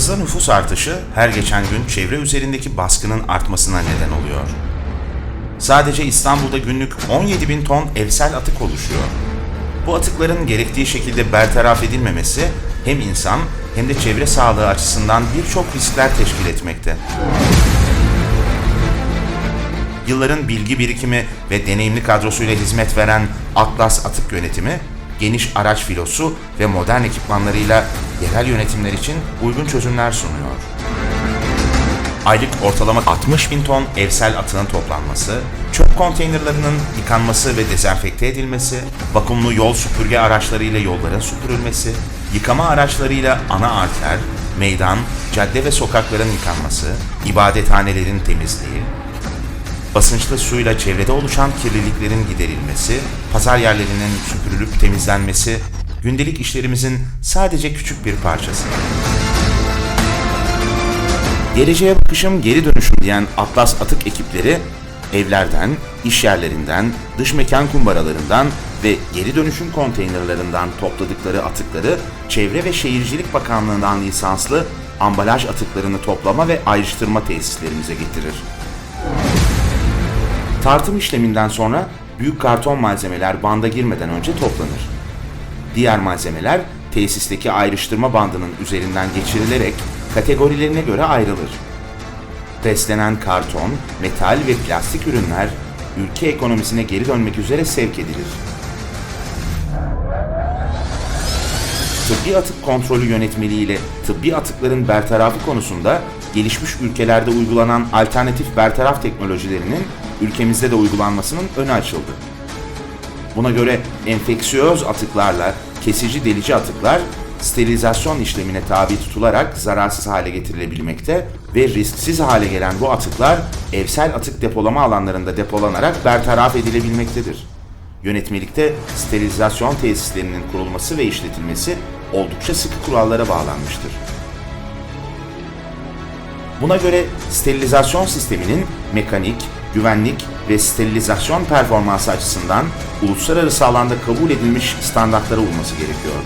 Hızlı nüfus artışı her geçen gün çevre üzerindeki baskının artmasına neden oluyor. Sadece İstanbul'da günlük 17 bin ton evsel atık oluşuyor. Bu atıkların gerektiği şekilde bertaraf edilmemesi hem insan hem de çevre sağlığı açısından birçok riskler teşkil etmekte. Yılların bilgi birikimi ve deneyimli kadrosuyla hizmet veren Atlas Atık Yönetimi, geniş araç filosu ve modern ekipmanlarıyla yerel yönetimler için uygun çözümler sunuyor. Aylık ortalama 60 bin ton evsel atığın toplanması, çöp konteynerlarının yıkanması ve dezenfekte edilmesi, vakumlu yol süpürge araçlarıyla yolların süpürülmesi, yıkama araçlarıyla ana arter, meydan, cadde ve sokakların yıkanması, ibadethanelerin temizliği, basınçlı suyla çevrede oluşan kirliliklerin giderilmesi, pazar yerlerinin süpürülüp temizlenmesi, gündelik işlerimizin sadece küçük bir parçası. Geleceğe bakışım geri dönüşüm diyen Atlas Atık ekipleri evlerden, iş yerlerinden, dış mekan kumbaralarından ve geri dönüşüm konteynerlarından topladıkları atıkları Çevre ve Şehircilik Bakanlığı'ndan lisanslı ambalaj atıklarını toplama ve ayrıştırma tesislerimize getirir. Tartım işleminden sonra büyük karton malzemeler banda girmeden önce toplanır. Diğer malzemeler tesisteki ayrıştırma bandının üzerinden geçirilerek kategorilerine göre ayrılır. Beslenen karton, metal ve plastik ürünler ülke ekonomisine geri dönmek üzere sevk edilir. Tıbbi atık kontrolü yönetmeliği ile tıbbi atıkların bertarafı konusunda gelişmiş ülkelerde uygulanan alternatif bertaraf teknolojilerinin ülkemizde de uygulanmasının önü açıldı. Buna göre enfeksiyöz atıklarla kesici delici atıklar sterilizasyon işlemine tabi tutularak zararsız hale getirilebilmekte ve risksiz hale gelen bu atıklar evsel atık depolama alanlarında depolanarak bertaraf edilebilmektedir. Yönetmelikte sterilizasyon tesislerinin kurulması ve işletilmesi oldukça sıkı kurallara bağlanmıştır. Buna göre sterilizasyon sisteminin mekanik, güvenlik ve sterilizasyon performansı açısından uluslararası alanda kabul edilmiş standartlara uyması gerekiyor.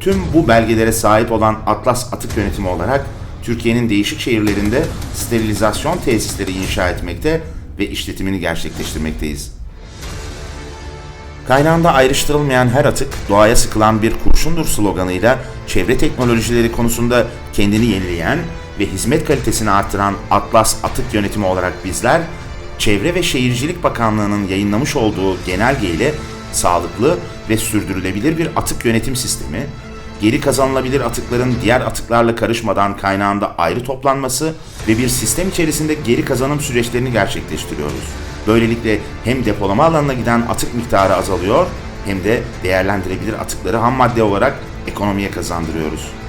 Tüm bu belgelere sahip olan Atlas Atık Yönetimi olarak Türkiye'nin değişik şehirlerinde sterilizasyon tesisleri inşa etmekte ve işletimini gerçekleştirmekteyiz. Kaynağında ayrıştırılmayan her atık doğaya sıkılan bir kurşundur sloganıyla çevre teknolojileri konusunda kendini yenileyen ve hizmet kalitesini artıran Atlas Atık Yönetimi olarak bizler, Çevre ve Şehircilik Bakanlığı'nın yayınlamış olduğu genelge ile sağlıklı ve sürdürülebilir bir atık yönetim sistemi, geri kazanılabilir atıkların diğer atıklarla karışmadan kaynağında ayrı toplanması ve bir sistem içerisinde geri kazanım süreçlerini gerçekleştiriyoruz. Böylelikle hem depolama alanına giden atık miktarı azalıyor hem de değerlendirebilir atıkları ham madde olarak ekonomiye kazandırıyoruz.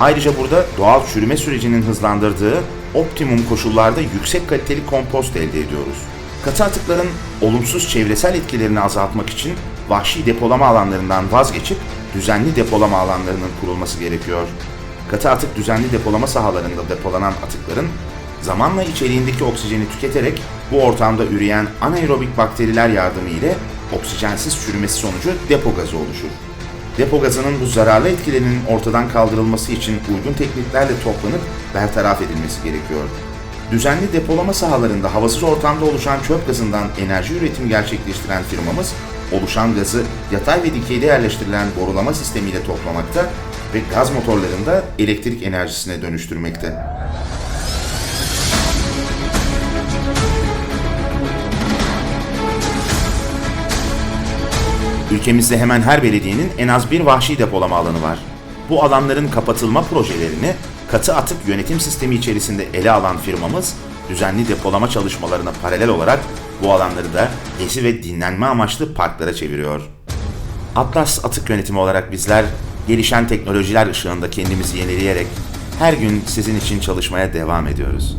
Ayrıca burada doğal çürüme sürecinin hızlandırdığı optimum koşullarda yüksek kaliteli kompost elde ediyoruz. Katı atıkların olumsuz çevresel etkilerini azaltmak için vahşi depolama alanlarından vazgeçip düzenli depolama alanlarının kurulması gerekiyor. Katı atık düzenli depolama sahalarında depolanan atıkların zamanla içeriğindeki oksijeni tüketerek bu ortamda üreyen anaerobik bakteriler yardımı ile oksijensiz çürümesi sonucu depo gazı oluşur. Depo gazının bu zararlı etkilerinin ortadan kaldırılması için uygun tekniklerle toplanıp bertaraf edilmesi gerekiyor. Düzenli depolama sahalarında havasız ortamda oluşan çöp gazından enerji üretimi gerçekleştiren firmamız, oluşan gazı yatay ve dikeyde yerleştirilen borulama sistemiyle toplamakta ve gaz motorlarında elektrik enerjisine dönüştürmekte. Ülkemizde hemen her belediyenin en az bir vahşi depolama alanı var. Bu alanların kapatılma projelerini katı atık yönetim sistemi içerisinde ele alan firmamız, düzenli depolama çalışmalarına paralel olarak bu alanları da gezi ve dinlenme amaçlı parklara çeviriyor. Atlas Atık Yönetimi olarak bizler, gelişen teknolojiler ışığında kendimizi yenileyerek her gün sizin için çalışmaya devam ediyoruz.